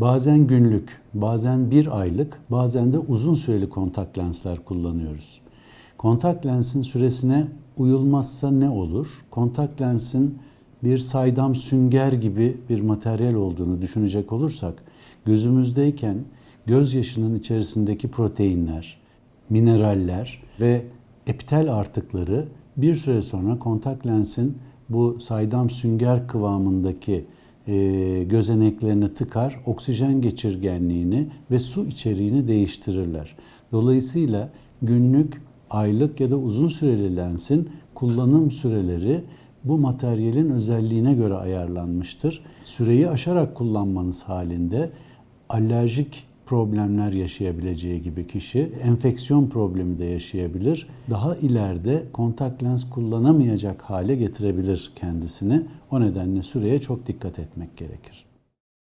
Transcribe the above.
Bazen günlük, bazen bir aylık, bazen de uzun süreli kontak lensler kullanıyoruz. Kontak lensin süresine uyulmazsa ne olur? Kontak lensin bir saydam sünger gibi bir materyal olduğunu düşünecek olursak, gözümüzdeyken gözyaşının içerisindeki proteinler, mineraller ve epitel artıkları bir süre sonra kontak lensin bu saydam sünger kıvamındaki gözeneklerini tıkar, oksijen geçirgenliğini ve su içeriğini değiştirirler. Dolayısıyla günlük, aylık ya da uzun süreli lensin kullanım süreleri bu materyalin özelliğine göre ayarlanmıştır. Süreyi aşarak kullanmanız halinde alerjik problemler yaşayabileceği gibi kişi enfeksiyon problemi de yaşayabilir. Daha ileride kontak lens kullanamayacak hale getirebilir kendisini. O nedenle süreye çok dikkat etmek gerekir.